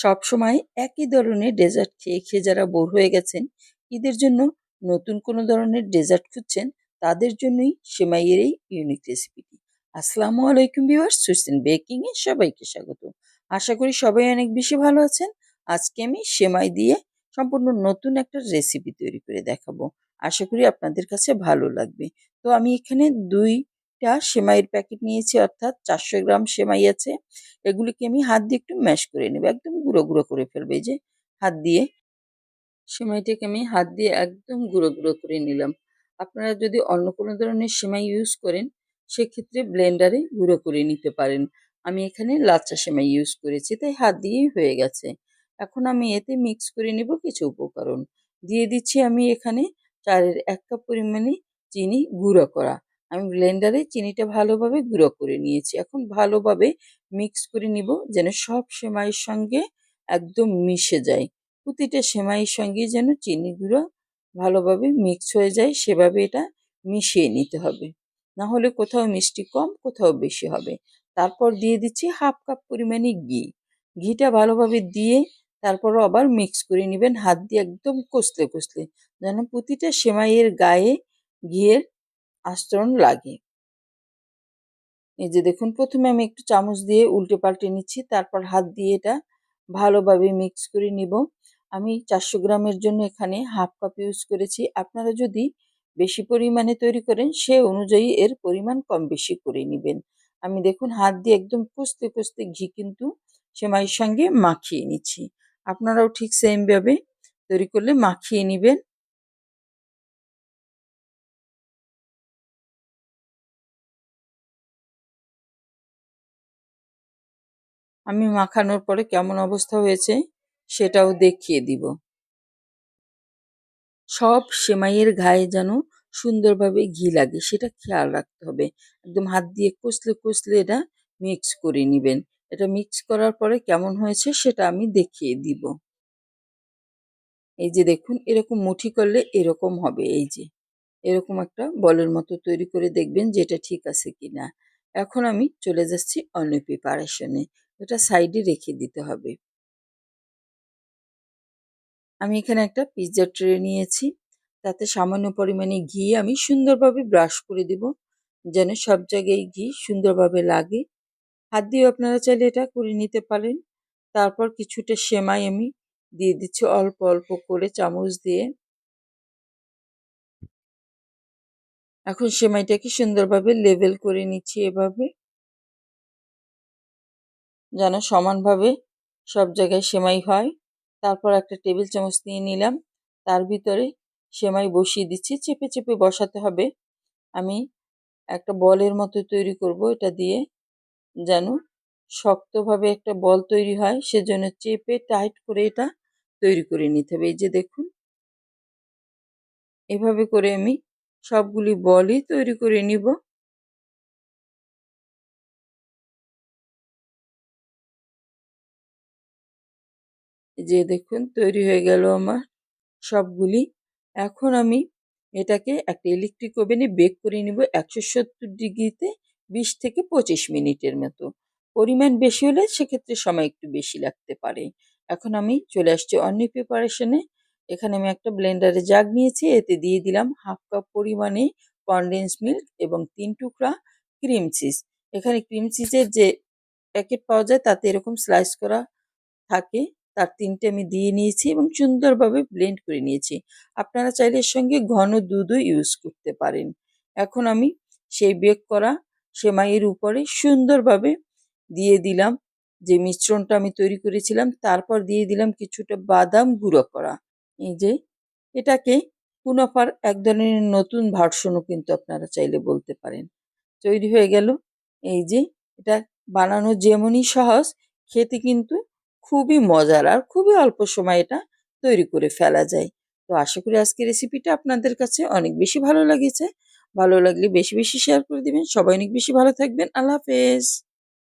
সবসময় একই ধরনের ডেজার্ট খেয়ে খেয়ে যারা বোর হয়ে গেছেন ঈদের জন্য নতুন কোনো ধরনের ডেজার্ট খুঁজছেন, তাদের জন্যই সেমাইয়ের এই ইউনিক রেসিপিটি আসসালামু আলাইকুম ভিউয়ার্স সুসিন বেকিংয়ে সবাইকে স্বাগত। আশা করি সবাই অনেক বেশি ভালো আছেন। আজকে আমি সেমাই দিয়ে সম্পূর্ণ নতুন একটা রেসিপি তৈরি করে দেখাবো। আশা করি আপনাদের কাছে ভালো লাগবে। তো আমি এখানে দুইটা সেমাইয়ের প্যাকেট নিয়েছি, অর্থাৎ চারশো গ্রাম সেমাই আছে। এগুলিকে আমি হাত দিয়ে একটু ম্যাশ করে নেব, একদম গুঁড়ো গুঁড়ো করে ফেলবে। যে হাত দিয়ে সেমাইটাকে আমি হাত দিয়ে একদম গুঁড়ো গুঁড়ো করে নিলাম। আপনারা যদি অন্য কোনো ধরনের সেমাই ইউজ করেন, সেক্ষেত্রে ব্লেন্ডারে গুঁড়ো করে নিতে পারেন। আমি এখানে লাচ্চা সেমাই ইউজ করেছি, তাই হাত দিয়েই হয়ে গেছে। এখন আমি এতে মিক্স করে নিব কিছু উপকরণ। দিয়ে দিচ্ছি আমি এখানে চারের এক কাপ পরিমাণে চিনি গুঁড়ো করা। আমি ব্লেন্ডারে চিনিটা ভালোভাবে গুঁড়ো করে নিয়েছি। এখন ভালোভাবে মিক্স করে নিব যেন সব সেমাইয়ের সঙ্গে একদম মিশে যায়। প্রতিটা সেমাইয়ের সঙ্গে যেন চিনি গুঁড়ো ভালোভাবে মিক্স হয়ে যায়, সেভাবে এটা মিশিয়ে নিতে হবে। না হলে কোথাও মিষ্টি কম, কোথাও বেশি হবে। তারপর দিয়ে দিচ্ছি হাফ কাপ পরিমাণে ঘি। ঘিটা ভালোভাবে দিয়ে তারপর আবার মিক্স করে নেবেন। হাত দিয়ে একদম কষলে কষলে যেন প্রতিটা সেমাইয়ের গায়ে ঘিয়ের আস্তরণ লাগে। এই যে দেখুন, প্রথমে আমি একটু চামচ দিয়ে উল্টে পাল্টে নিচ্ছি, তারপর হাত দিয়ে এটা ভালোভাবে মিক্স করে নিব। আমি চারশো গ্রামের জন্য এখানে হাফ কাপ ইউজ করেছি। আপনারা যদি বেশি পরিমাণে তৈরি করেন, সে অনুযায়ী এর পরিমাণ কম বেশি করে নেবেন। আমি দেখুন, হাত দিয়ে একদম কষতে কষতে ঘি কিন্তু সেমাইয়ের সঙ্গে মাখিয়ে নিচ্ছি। আপনারাও ঠিক সেমভাবে তৈরি করলে মাখিয়ে নেবেন। আমি মাখানোর পরে কেমন অবস্থা হয়েছে সেটাও দেখিয়ে দিব। সব সেমাইয়ের গায়ে যেন সুন্দরভাবে ঘি লাগে, সেটা খেয়াল রাখতে হবে। একদম হাত দিয়ে কষলে কষলে এটা মিক্স করে নেবেন। এটা মিক্স করার পরে কেমন হয়েছে সেটা আমি দেখিয়ে দিব। এই যে দেখুন, এরকম মুঠি করলে এরকম হবে, এই যে। এরকম একটা বলের মতো তৈরি করে দেখবেন যেটা ঠিক আছে কিনা। এখন আমি চলে যাচ্ছি অন্য প্রিপারেশনে এটা সাইডে রেখে দিতে হবে। আমি এখানে একটা পিৎজা ট্রে নিয়েছি। তাতে সামান্য পরিমাণে ঘি আমি সুন্দরভাবে ব্রাশ করে দিব, যেন সব জায়গায় ঘি সুন্দরভাবে লাগে। হাত দিয়ে আপনারা চাইলে এটা করে নিতে পারেন। তারপর কিছুটা সেমাই আমি দিয়ে দিচ্ছি অল্প অল্প করে চামচ দিয়ে। এখন সেমাইটাকে সুন্দরভাবে লেবেল করে নিচ্ছি এভাবে। যেন সমানভাবে সব জায়গায় সেমাই হয়। তারপর একটা টেবিল চামচ নিয়ে নিলাম। তার ভিতরে সেমাই বসিয়ে দিচ্ছি। চেপে চেপে বসাতে হবে। আমি একটা বলের মতো তৈরি করব। এটা দিয়ে যেন শক্তভাবে একটা বল তৈরি হয়। সেজন্য চেপে টাইট করে এটা তৈরি করে নিতে হবে। এই যে দেখুন। এভাবে করে আমি সবগুলি বলই তৈরি করে নিব। যে দেখুন, তৈরি হয়ে গেল আমার সবগুলি। এখন আমি এটাকে একটা ইলেকট্রিক ওভেনে বেক করে নিব একশো সত্তর ডিগ্রিতে বিশ থেকে পঁচিশ মিনিটের মতো। পরিমাণ বেশি হলে সেক্ষেত্রে সময় একটু বেশি লাগতে পারে। এখন আমি চলে আসছি অন্য প্রিপারেশনে এখানে আমি একটা ব্লেন্ডারে জাগ নিয়েছি, এতে দিয়ে দিলাম হাফ কাপ পরিমাণে কনডেন্স মিল্ক এবং তিন টুকরা ক্রিম চিজ এখানে ক্রিম চিজের যে প্যাকেট পাওয়া যায়, তাতে এরকম স্লাইস করা থাকে। তার তিনটে আমি দিয়ে নিয়েছি এবং সুন্দরভাবে ব্লেন্ড করে নিয়েছি। আপনারা চাইলে সঙ্গে ঘন দুধও ইউজ করতে পারেন। এখন আমি সেই বেক করা সেমাইয়ের উপরে সুন্দরভাবে দিয়ে দিলাম। যে মিশ্রণটা আমি তৈরি করেছিলাম, তারপর দিয়ে দিলাম কিছুটা বাদাম গুঁড়ো করা। এই যে, এটাকে কুনাফার এক ধরনের নতুন ভার্সনও কিন্তু আপনারা চাইলে বলতে পারেন। তৈরি হয়ে গেল। এই যে, এটা বানানো যেমনই সহজ, খেতে কিন্তু খুবই মজার আর খুবই অল্প সময় এটা তৈরি করে ফেলা যায়। তো আশা করি আজকে রেসিপিটা আপনাদের কাছে অনেক বেশি ভালো লেগেছে। ভালো লাগলে বেশি বেশি শেয়ার করে দিবেন। সবাই অনেক বেশি ভালো থাকবেন। আল্লাহ হাফেজ।